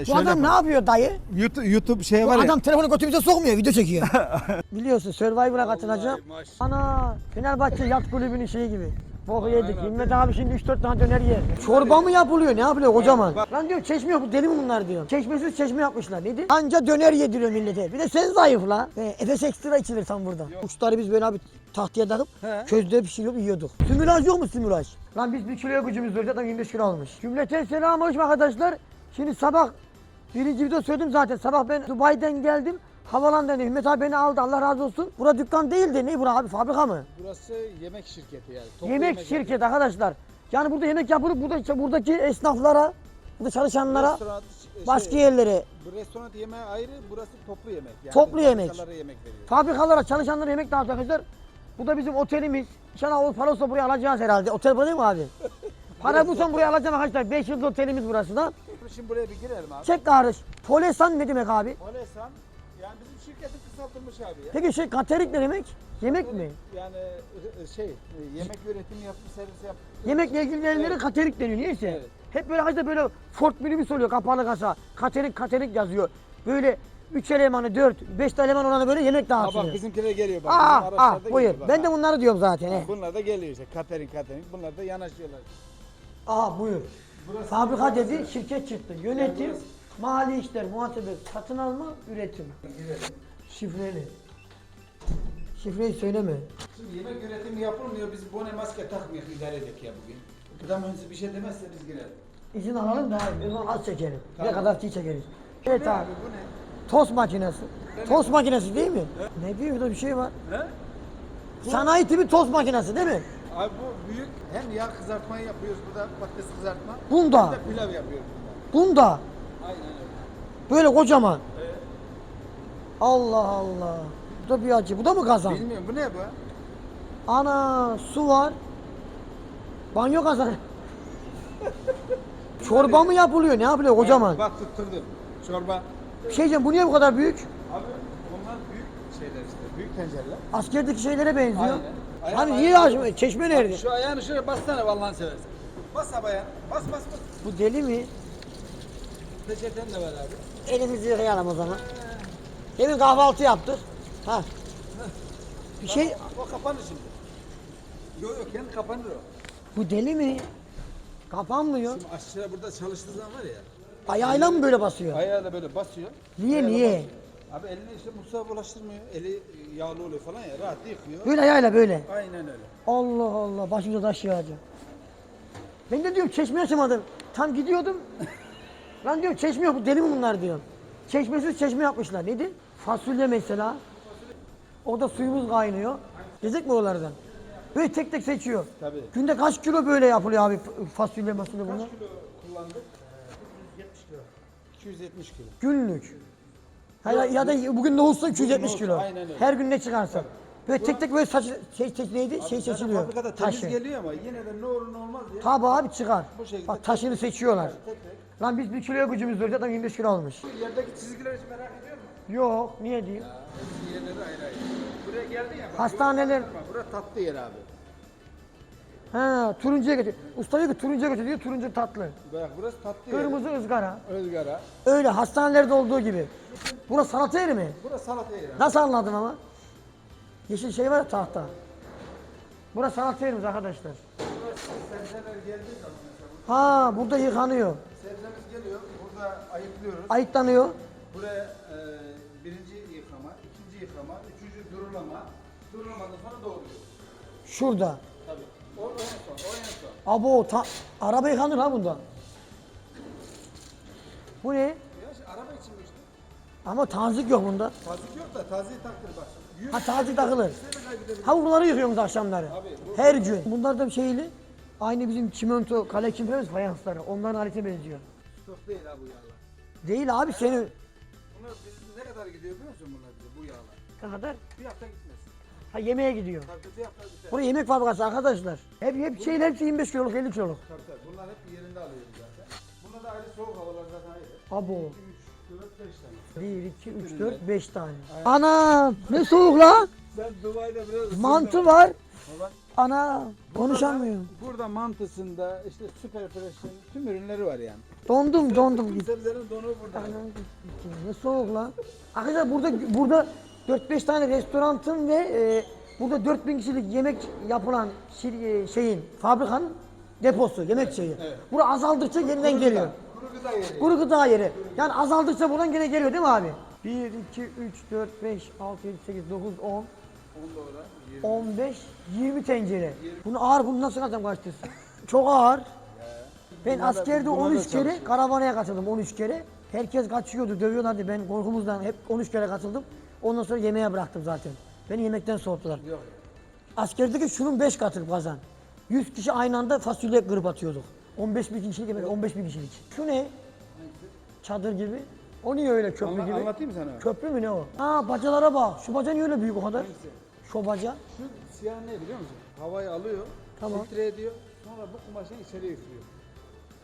Bu Şöyle adam ne yapıyor dayı? YouTube, YouTube şey Bu var ya. adam telefonu götümüze sokmuyor, video çekiyor. Biliyorsun Survivor'a katılacağım. Ana Fenerbahçe yat kulübünün şeyi gibi. Boku yedik. Himmet abi şimdi 3-4 tane döner yer. Çorba mı yapılıyor? Ne yapılıyor kocaman? Lan diyor çeşme yok. Bu deli mi bunlar diyor. Çeşmesiz çeşme yapmışlar. Nedir? Anca döner yediriyor millete. Bir de sen zayıf la. E, Efes ekstra içilir tam burada. Uçları biz böyle abi tahtaya takıp He. közde pişirip yiyorduk. Simülaj yok mu simülaj? Lan biz bir kiloya gücümüz var. Zaten 25 kilo almış. Cümleten selamünaleyküm arkadaşlar. Şimdi sabah Birinci video söyledim zaten. Sabah ben Dubai'den geldim. Havalandan Himmet abi beni aldı. Allah razı olsun. Bura dükkan değildi. Ne bura abi? Fabrika mı? Burası yemek şirketi yani. Toplu yemek şirketi arkadaşlar. Yani burada yemek yapılıp burada buradaki esnaflara, burada çalışanlara, Restoran, şey, başka yerlere, Bu restoran yemeği ayrı, burası toplu yemek. Yani Toplu yemek. fabrikalara yemek veriyor. fabrikalara, çalışanlara yemek dağıtıyor arkadaşlar. Bu da bizim otelimiz. İnşallah o para olsa buraya alacağız herhalde. Otel bu değil mi abi? Para bulsam buraya alacağım arkadaşlar. 5 yıldır otelimiz burası da. Şimdi buraya bir girelim abi. Çek kardeş. Polesan ne demek abi? Olesan, yani bizim şirketin kısaltılmış abi ya. Peki şey katerik ne demek? Yemek mi? Yani e, şey, e, yemek üretimi yapıp servis yap. Yemekle ilgili yerlere Evet. katerik deniyor. Niyeyse. Evet. Hep böyle hacda böyle Ford minibüs oluyor kapalı kasa. Katerik katerik yazıyor. Böyle 3 elemanı 4, 5 eleman olanı böyle yemek Ha dağıtıyor. bak bizimkiler geliyor bak. Aa, bizim aa, buyur. geliyor bak, Ben ha. de bunları diyorum zaten. He. Bunlar da geliyor işte. Catering, catering. Bunlar da yanaşıyorlar. Aha buyur. Fabrika dedi, şirket çıktı. Yönetim, mali işler, muhasebe, satın alma, üretim. Şifreli. Şifreyi söyleme. Şimdi yemek üretimi yapılmıyor. Biz bone maske takmıyoruz idare edek ya bugün. Gıda mühendisi bir şey demezse biz girelim. İzin alalım da onu az çekelim. Ne Tamam. kadar çiğ çekeriz. Evet abi. Bu ne? Tost makinesi. Tost makinesi değil mi? Ne diyor burada bir şey var. He? Sanayi tipi tost makinesi değil mi? Abi bu büyük hem yağ kızartmayı yapıyoruz burada patates kızartma. Bunda. Hem de pilav yapıyoruz burada. Bunda. Aynen öyle. Böyle kocaman. Evet. Allah Allah. Bu da bir acı. Bu da mı kazan? Bilmiyorum bu ne bu? Ana su var. Banyo kazanı. Çorba mı yapılıyor? Ne yapılıyor kocaman? Bak tutturdum. Çorba. Bir şey diyeceğim bu niye bu kadar büyük? Abi bunlar büyük şeyler işte. Büyük tencereler. Askerdeki şeylere benziyor. Aynen. Ayağım, Hani niye açmıyor? Çeşme nerede? Şu ayağını şuraya bassana vallahi seversen. Bas abi ayağını. Bas bas bas. Bu deli mi? Peçeten de var abi. Elimizi yıkayalım o zaman. Demin kahvaltı yaptık. Ha. Bir şey, O kapanır şimdi. Yok yok kendi kapanır o. bu deli mi? Kapanmıyor. Şimdi aşçılar burada çalıştığı zaman var ya. Ayağıyla mı böyle basıyor? Ayağıyla böyle basıyor. Niye, ayağıyla niye? basıyor. Abi eline işte mutfağa bulaştırmıyor. Eli yağlı oluyor falan ya. Rahat yıkıyor. Böyle ayağıyla böyle. Aynen öyle. Allah Allah başımıza taş yağacak. Ben de diyorum çeşme açamadım. Tam gidiyordum. Lan diyorum çeşme yok deli mi bunlar diyorum. Çeşmesiz çeşme yapmışlar. Neydi? Fasulye mesela. Orada suyumuz kaynıyor. Yiyecek mi oralardan? Böyle tek tek seçiyor. Tabii. Günde kaç kilo böyle yapılıyor abi fasulye fasulye bunlar? Kaç kilo kullandık? 270 kilo. 270 kilo. Günlük. Ha, ya, ya da bugün nohutsa 270 nohut, kilo. aynen öyle. Her gün ne çıkarsa. Böyle tek tek böyle saç, şey, şey neydi? Şey Zaten seçiliyor. Fabrikada temiz Taşı. geliyor ama yine de ne olur ne olmaz diye. Tabi abi çıkar. Bu şekilde Bak taşını seçiyorlar. Tek tek. Lan biz bir kiloya gücümüz var zaten 25 kilo almış. Bu yerdeki çizgileri hiç merak ediyor musun? Yok niye diyeyim? Hepsi yerleri ayrı ayrı. Buraya geldin ya. Bak, Hastaneler- Burası tatlı yer abi. Ha turuncuya götür. Usta diyor ki turuncuya götür diyor turuncu tatlı. Bak burası tatlı. Kırmızı ızgara. Özgara. Öyle hastanelerde olduğu gibi. Burası salata yeri mi? Burası salata yeri. Nasıl anladın ama? Yeşil şey var ya tahta. Burası salata yerimiz arkadaşlar. Burası sebzeler geldiği zaman mesela Ha burada yıkanıyor. sebzemiz geliyor. Burada ayıklıyoruz. Ayıklanıyor. Buraya e, birinci yıkama, ikinci yıkama, üçüncü durulama. Durulamadan sonra doğruyoruz. Şurada. O, o en son, o en son. Abo ta araba yıkanır ha bunda. Bu ne? Ya araba için bu işte. Ama tazik yok bunda. Tazik yok da taziyi taktır bak. Ha tazik takılır. Ha bunları yıkıyoruz akşamları. Abi, bu- Her gün. Bunlar da şeyli. Aynı bizim çimento, kale çimento fayansları. Onların alete benziyor. Stok değil ha bu yağlar. Değil abi senin Bunlar bizim ne kadar gidiyor biliyor musun bunlar bize bu yağlar? ne kadar? Bir hafta. Ha yemeğe gidiyor. Tabii bir hafta biter. Burası yemek fabrikası arkadaşlar. Hep hep şeyler hepsi 25 kiloluk 50 kiloluk. Tabii. Bunlar hep yerinde alıyoruz zaten. Bunlar da ayrı soğuk havalar zaten ayrı. Abo. 3, 4, 5 tane. 1, 2, 3, 4, 5 tane. Anam ne soğuk la. Ben Dubai'de biraz Mantı var. Baba Ana konuşamıyorum. Burada mantısında işte süper fresh'in tüm ürünleri var yani. Dondum dondum. Sebzelerin donu burada. Anam, Ne soğuk lan. Arkadaşlar burada burada 4-5 tane restoranın ve e, burada 4000 kişilik yemek yapılan şir- e, şeyin fabrikanın deposu, yemek şeyi. Evet. Bura azaldıkça yeniden geliyor. Kuru gıda yeri. Kuru gıda yeri. Yani azaldıkça buradan gene geliyor değil mi abi? 1, 2, 3, 4, 5, 6, 7, 8, 9, 10, 10 dolar. 20. 15, 20 tencere. Bunu ağır, bunu nasıl adam kaçtırsın? Çok ağır. Ben Bunlar da- askerde bunlar da 13 kere çalışıyor. karavanaya katıldım 13 kere. Herkes kaçıyordu, dövüyorlardı. Ben korkumuzdan hep 13 kere katıldım. Ondan sonra yemeğe bıraktım zaten. Beni yemekten soğuttular. Yok. Askerdeki şunun 5 katı kazan. 100 kişi aynı anda fasulye kırıp atıyorduk. 15 bin kişilik yemek, 15 bin kişilik. Şu ne? Çadır gibi. O niye öyle köprü Anla- gibi? anlatayım sana. Köprü mü ne o? Aa bacalara bak. Şu baca niye öyle büyük o kadar? Hangisi? Şu baca. Şu siyah ne biliyor musun? Havayı alıyor, Tamam. filtre ediyor, sonra bu kumaşın içeri üflüyor.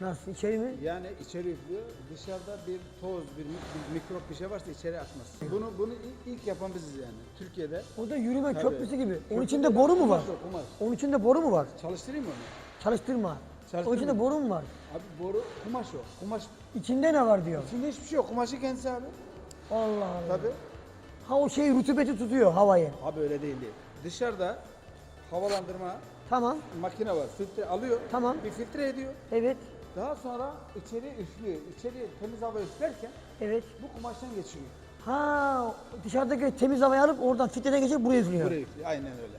Nasıl içeri mi? Yani içeri üflüyor, dışarıda bir toz, bir, bir mikrop bir şey varsa içeri atmaz. Bunu bunu ilk, ilk yapan biziz yani. Türkiye'de. O da yürüme Tabii. köprüsü gibi. Onun içinde boru mu var? kumaş o, kumaş. Onun içinde boru mu var? Çalıştırayım mı onu? Çalıştırma. Onun Çalıştırma. içinde boru mu var? Abi boru kumaş o. Kumaş İçinde ne var diyor. içinde hiçbir şey yok. Kumaşı kendisi abi. Allah Allah. Tabii. Ha o şey rutubeti tutuyor havayı. Abi öyle değil değil. Dışarıda havalandırma Tamam. makine var. Filtre alıyor. Tamam. Bir filtre ediyor. Evet. Daha sonra içeri üflüyor. İçeri temiz hava üflerken Evet. bu kumaştan geçiriyor. Ha dışarıdaki temiz havayı alıp oradan filtreden geçirip buraya üflüyor. Buraya üflüyor. Aynen öyle.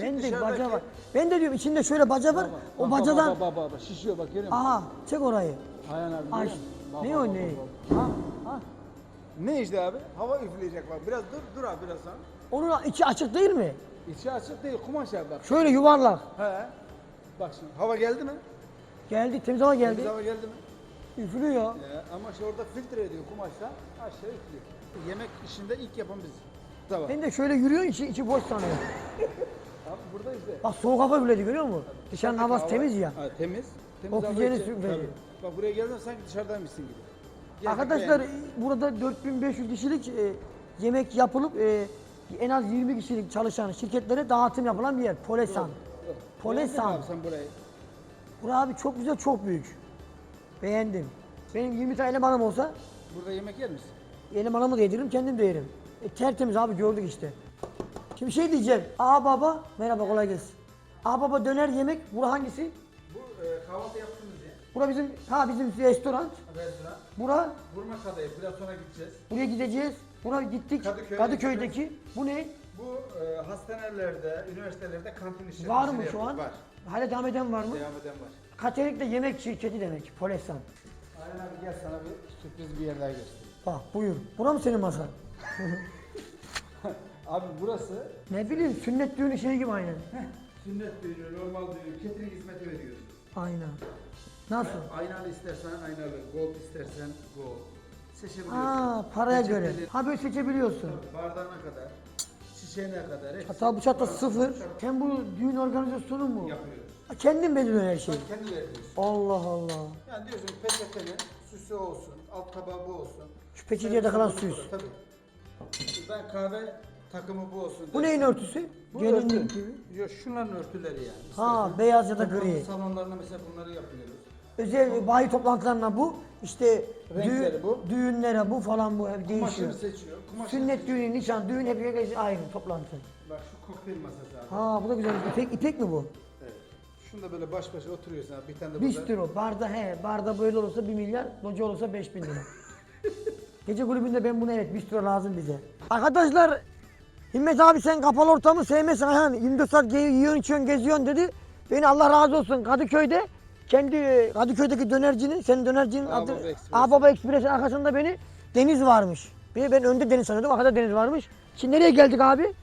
Ben de Dışarıdaki- baca var. Ben de diyorum içinde şöyle baca var. O Bak, bacadan Bak bak bak, bak şişiyor bak görüyor musun? aha çek orayı. Ayhan abi Aç. görüyor musun? Bak, Ne bak, o bak, ne? bak, bak. Ha, ha. Ne işte abi? Hava üfleyecek bak. Biraz dur dur abi biraz sonra. Onun içi açık değil mi? İçi açık değil kumaş abi bak. Şöyle yuvarlak. He. Bak şimdi hava geldi mi? Geldi temiz hava geldi. Temiz hava geldi mi? Üflüyor. Ee, ama işte orada filtre ediyor kumaşla aşağı üflüyor. Yemek işinde ilk yapan biziz. Tamam. Ben de şöyle yürüyor içi, içi boş sanıyor. Abi burada işte. Bak soğuk hava üfledi görüyor musun? Dışarının havası Hava- temiz ya. Ha, temiz. Temiz Oksijeni hava içi- sü- veriyor. Tabii. Bak buraya geldin sanki dışarıdaymışsın gibi. Geldik Arkadaşlar beğendik. burada 4500 kişilik e, yemek yapılıp e, en az 20 kişilik çalışan şirketlere dağıtım yapılan bir yer. Polesan. Yok. Polesan. Sen burayı. Burası abi çok güzel, çok büyük. Beğendim. Benim 20 tane elemanım olsa Burada yemek yer misin? elemanımı da yediririm, kendim de yerim. E, tertemiz abi gördük işte. Şimdi şey diyeceğim. Aa baba, merhaba kolay gelsin. Aa baba döner yemek, bura hangisi? Bu e, kahvaltı yaptığımız yer. Bura bizim, ha bizim restoran. Restoran. Bura, Vurma kadayıf. Biraz sonra gideceğiz. buraya gideceğiz. Bura gittik. Kadıköy- Kadıköy'deki. Bu ne? Bu e, hastanelerde, üniversitelerde kantin işleri. Var mı şu an? Var. Hala devam eden var mı? Devam eden var. Katolik'te yemek şirketi demek. Polesan. Ayhan abi gel sana bir sürpriz bir yer daha göstereyim. Bak buyur. Bura mı senin masa? Abi burası Ne bileyim sünnet düğünü şey gibi aynen. sünnet düğünü, normal düğünü, catering hizmeti veriyoruz. Aynen. Nasıl? Aynalı istersen aynalı, gold istersen gold. Seçebiliyorsun. Aa paraya göre. Reçeteli, Ha böyle seçebiliyorsun. Bardağına kadar, çiçeğine kadar hepsi Hatta bıçakta sıfır. Sen bu düğün organizasyonu mu? yapıyoruz. Ha, Kendin belirliyorsun her şeyi. Kendi veriyorsun. Allah Allah. Yani diyorsun peçetenin süsü olsun, alt tabağı bu olsun. Şu peçeteye takılan süs. Tabii. Ben kahve takımı bu olsun. Bu neyin örtüsü? Bu Gelinlik gibi. Yok şunların örtüleri yani. Ha beyaz ya da gri. Salonlarında mesela bunları yapıyoruz. Özel bayi toplantılarına bu. işte Renkleri düğün- bu. düğünlere bu falan bu hep değişiyor. Kumaşını seçiyor. Kumaşını Sünnet seçiyor. düğünü, nişan, düğün hep herkes aynı toplantı. Bak şu kokteyl masası abi. Ha bu da güzel. İpek, ipek mi bu? Evet. Şunda böyle baş başa oturuyorsun abi. Bir tane de burada. Bistro. Barda he. Barda böyle olursa 1 milyar, loca olursa 5 bin lira. Gece kulübünde ben bunu evet bistro lazım bize. Arkadaşlar Himmet abi sen kapalı ortamı sevmezsin. Ayhan 24 saat ge- yiyorsun, içiyorsun, geziyorsun dedi. Beni Allah razı olsun Kadıköy'de kendi e, Kadıköy'deki dönercinin, senin dönercinin Ağbaba adı Express. Ağbaba Ekspres'in arkasında beni deniz varmış. Bir ben önde deniz sanıyordum, arkada deniz varmış. Şimdi nereye geldik abi?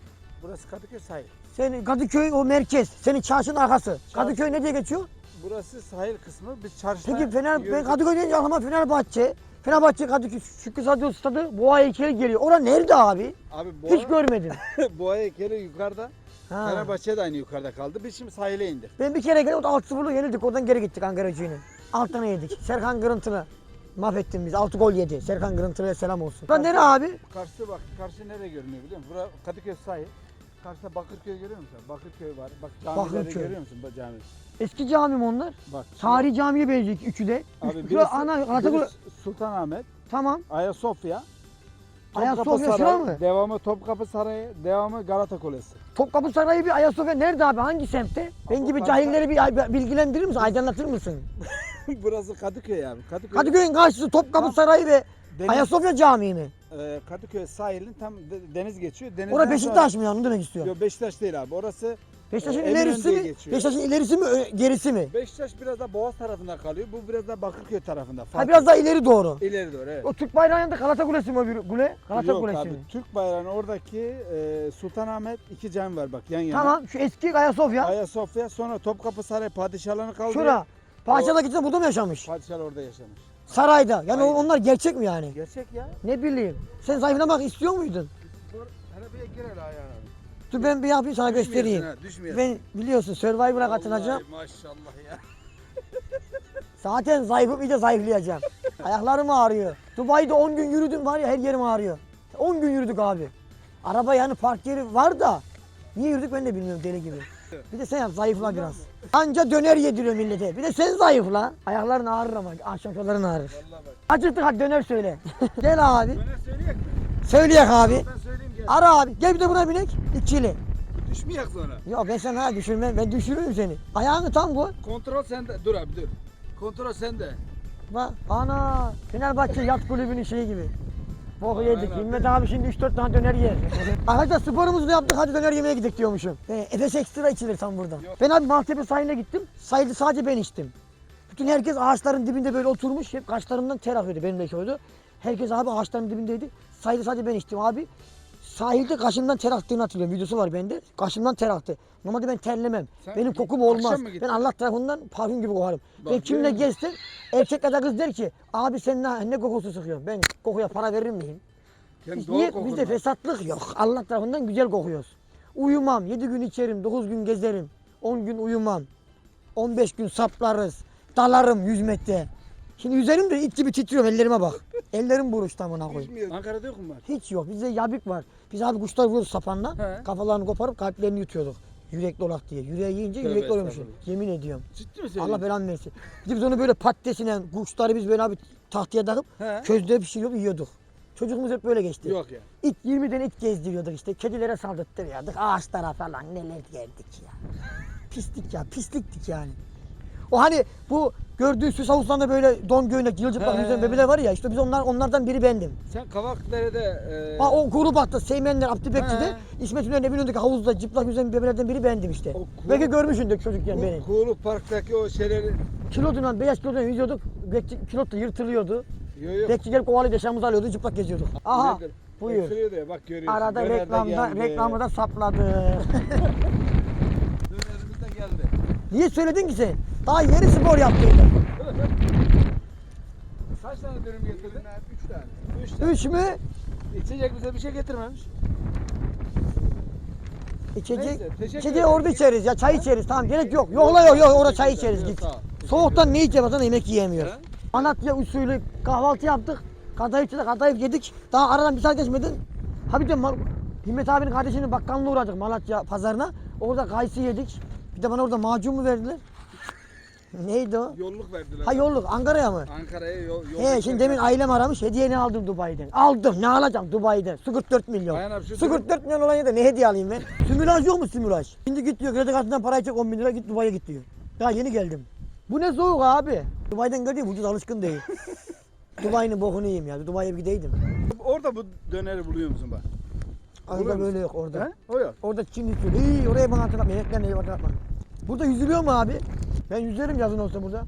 Burası Kadıköy sahil. Sen Kadıköy o merkez, senin çarşının arkası. Kadıköy ne diye geçiyor? Burası sahil kısmı. Biz çarşıda Peki Fener, ben yürüdük. Kadıköy deyince aklıma Fenerbahçe. Fenerbahçe Kadıköy Şükrü Sadio Stadı Boğa heykeli geliyor. Ora nerede abi? Abi Hiç Boğa, görmedim. Boğa heykeli yukarıda. Ha. Fenerbahçe de aynı yukarıda kaldı. Biz şimdi sahile indik. Ben bir kere geldim 6-0'lı yenildik. Oradan geri gittik Ankara gücüne. Alttan yedik. Serkan Kırıntılı. Mahvettin bizi. 6 gol yedi. Serkan Kırıntılı'ya selam olsun. Lan nere abi? Karşı bak, karşı nereye görünüyor biliyor musun? Burası Kadıköy sahil. karşıda Bakırköy görüyor musun? Bakırköy var. Bak camileri Bakırköy. görüyor musun? Bu cami. Eski cami mi onlar? Bak. Tarihi camiye benziyor üçü de. Abi Üç- birisi, ana Galatasaray birisi Sultanahmet, tamam. Ayasofya, Ayasofya Topkapı şura Sarayı, mı? devamı Topkapı Sarayı, devamı Galata Kulesi. Topkapı Sarayı bir Ayasofya nerede abi? Hangi semtte? Ben gibi cahilleri bir bilgilendirir misin? Aydınlatır mısın? Burası Kadıköy abi. Kadıköy, Kadıköy'ün karşısı Topkapı Sarayı ve deniz, Ayasofya Camii mi? E, Kadıköy sahilin tam de- deniz geçiyor. Denizden Orada Beşiktaş mı yani? Onu demek istiyorum. Yok Beşiktaş değil abi. Orası Beşiktaş'ın Eminönü ilerisi mi? geçiyor. Beşiktaş'ın ilerisi mi? ö- Gerisi mi? Beşiktaş biraz da Boğaz tarafında kalıyor. Bu biraz da Bakırköy tarafında. Ha Farklı. biraz daha ileri doğru. ileri doğru evet. O Türk bayrağının yanında Galata Kulesi mi öbürü? Kule? Galata Yok Kulesi abi. mi? Türk bayrağının oradaki e, Sultanahmet iki cami var bak yan yana. Tamam şu eski Ayasofya. Ayasofya sonra Topkapı Sarayı padişahlarını kaldı. Şura. Padişahlar gitsin burada mı yaşamış? Padişahlar orada yaşamış. Sarayda. Yani Aynen. onlar gerçek mi yani? Gerçek ya. Ne bileyim. Sen zayıflamak istiyor muydun? Dur, hele bir gir hele ayağına. Dur ben bir yapayım sana göstereyim. Ha, düşmeyesin. Ben biliyorsun Survivor'a katılacağım. Maşallah ya. Zaten zayıfım iyice zayıflayacağım. Ayaklarım ağrıyor. Dubai'de 10 gün yürüdüm var ya her yerim ağrıyor. 10 gün yürüdük abi. Araba yani park yeri var da niye yürüdük ben de bilmiyorum deli gibi. Bir de sen yap zayıfla biraz. Anca döner yediriyor millete. Bir de sen zayıfla. Ayakların ağrır ama akşamları ağrır. Vallahi bak. Acıktık hadi döner söyle. Gel abi. Döner söyleyek mi? Söyleyek abi. Ben söyleyeyim gel. Ara abi. Gel bir de buna binek. İkili. Düşmeyek sonra. Yok ben sana ha düşürmem. Ben düşürürüm seni. Ayağını tam koy. Kontrol sende. Dur abi dur. Kontrol sende. Bak ana Fenerbahçe yat kulübünün şeyi gibi. Boku yedik. Himmet abi şimdi 3-4 tane döner yer. Arkadaşlar sporumuzu da yaptık hadi döner yemeye gidelim diyormuşum. E, Efes ekstra içilir tam burada. Yok. Ben abi Maltepe sahiline gittim. Sahilde sadece ben içtim. Bütün herkes ağaçların dibinde böyle oturmuş. Hep kaşlarından ter akıyordu benim de şöyle. Herkes abi ağaçların dibindeydi. Sahilde sadece ben içtim abi. Sahilde kaşımdan ter aktığını hatırlıyorum. Videosu var bende. Kaşımdan ter aktı. Normalde ben terlemem. Sen Benim kokum olmaz. Ben Allah tarafından parfüm gibi kokarım. Bak, ben kimle gezsem erkek ya da kız der ki abi sen ne, ne kokusu sıkıyorsun? Ben kokuya para verir miyim? Biz niye? Bizde fesatlık yok. Allah tarafından güzel kokuyoruz. Uyumam. 7 gün içerim. 9 gün gezerim. 10 gün uyumam. 15 gün saplarız. Dalarım 100 metre. Şimdi yüzerim de it gibi titriyorum ellerime bak. Ellerim buruştu amına koyayım. Düşmüyor. Ankara'da yok mu var? Hiç yok. Bizde yabik var. Biz abi kuşlar vururuz sapanla. He. Kafalarını koparıp kalplerini yutuyorduk. Yürekli olak diye. Yüreği yiyince Tövbe oluyormuşum. estağfurullah. Yemin ediyorum. Ciddi mi söylüyorsun? Allah belanı versin. Bir de biz onu böyle patatesine, kuşları biz böyle abi tahtaya takıp He. közde pişiriyorduk yiyorduk. Çocukluğumuz hep böyle geçti. Yok ya. İt 20 tane it gezdiriyorduk işte. Kedilere saldırttırıyorduk. Ağaçlara falan neler yerdik ya. Pislik ya, pisliktik yani. O hani bu gördüğün süs havuzlarında böyle don göğnek, yılcıplak yüzen bebeler var ya işte biz onlar onlardan biri bendim. Sen Kavakdere'de e, Ha, o grup hatta Seymenler, Abdü Bekçi'de. İsmet İnönü'nün evinin önündeki havuzda cıplak yüzen bebelerden biri bendim işte. O kuru- Belki görmüşsündür çocukken beni. Ku- Kuğulu Park'taki o şeyleri Kilodundan, beyaz kilodundan yüzüyorduk. Bekçi kilot da yırtılıyordu. Yok yok. Bekçi gelip kovalıydı, eşyamızı alıyordu, cıplak geziyorduk. Aha, Güzeldir. buyur. Diyor, bak görüyorsun. Arada Döner reklamda, geldi. reklamı da sapladı. Dönerimiz de geldi. Niye söyledin ki sen? Daha yeni spor yaptıydı. Kaç tane dürüm getirdin? Üç tane. Üç tane. Üç mü? İçecek bize bir şey getirmemiş. İçecek. Neyse, İçeceği orada içeriz ya, çay içeriz. Tamam gerek yok. Yok la yok yok, orada çay içeriz git. Soğuktan ne içeceğiz zaten yemek yiyemiyoruz. Anatya usulü kahvaltı yaptık. Kadayıf yedik, kadayıf yedik. Daha aradan bir saat geçmedi. Ha bir de Himmet abinin kardeşinin bakkalına uğradık Malatya pazarına. Orada kayısı yedik. Bir de bana orada macun mu verdiler? Neydi o? Yolluk verdiler. Ha yolluk Ankara'ya mı? Ankara'ya yol, yolluk He şimdi demin ailem aramış hediye ne aldım Dubai'den. Aldım ne alacağım Dubai'den? Sugurt 4 milyon. Ayhan abi, şu Sugurt durum- 4 milyon olan yerde ne hediye alayım ben? Sümülaj yok mu sümülaj? Şimdi git diyor kredi kartından parayı çek 10 bin lira git Dubai'ye git diyor. Daha yeni geldim. Bu ne soğuk abi. Dubai'den geldiğim ucuz alışkın değil. Dubai'nin bokunu yiyeyim ya. Dubai'ye bir gideydim. Orada bu döneri buluyor musun bak? Orada böyle yok orada. He? O yok. Orada Çin usulü. İyi oraya bana hatırlatma. Yemeklerine hatırlatma. Burada yüzülüyor mu abi? Ben yüzerim yazın olsa burada.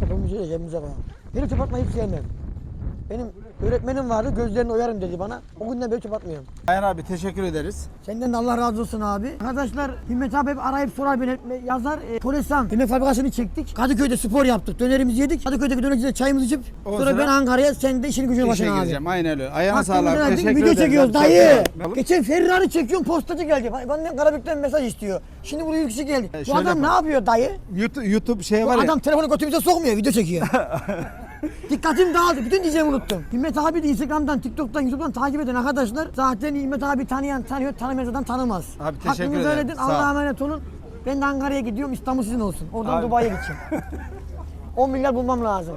Kafamı şöyle cebimize koyalım. Beni çöp atmayı hiç sevmem. Benim öğretmenim vardı gözlerini oyarım dedi bana. O günden beri çöp atmıyorum. Ayhan abi teşekkür ederiz. Senden de Allah razı olsun abi. Arkadaşlar Himmet abi hep arayıp sorar beni hep yazar. E, Polisam döner fabrikasını çektik. Kadıköy'de spor yaptık. Dönerimizi yedik. Kadıköy'deki dönercide çayımızı içip sonra sıra- ben Ankara'ya sen de işini gücünü başına abi. gireceğim aynen öyle. Ayağına Hakkımı sağlık. Teşekkür Video ederim. çekiyoruz Çok dayı. Geçen Ferrari çekiyorum postacı geldi. Benden Karabük'ten mesaj istiyor. Şimdi buraya yüksek geldi. E, Bu şöyle adam ne yapalım. yapıyor dayı? YouTube, YouTube şey Bu var ya. adam telefonu götümüze sokmuyor video çekiyor. Dikkatim dağıldı. Bütün diyeceğimi unuttum. Himmet abi de Instagram'dan, TikTok'tan, YouTube'dan takip eden arkadaşlar zaten Himmet abi tanıyan tanıyor, tanımayan adam tanımaz. Abi teşekkür Hakkınızı ederim. Sağ ol. Allah'a emanet olun. Ben de Ankara'ya gidiyorum. İstanbul sizin olsun. Oradan. Dubai'ye gideceğim. 10 milyar bulmam lazım.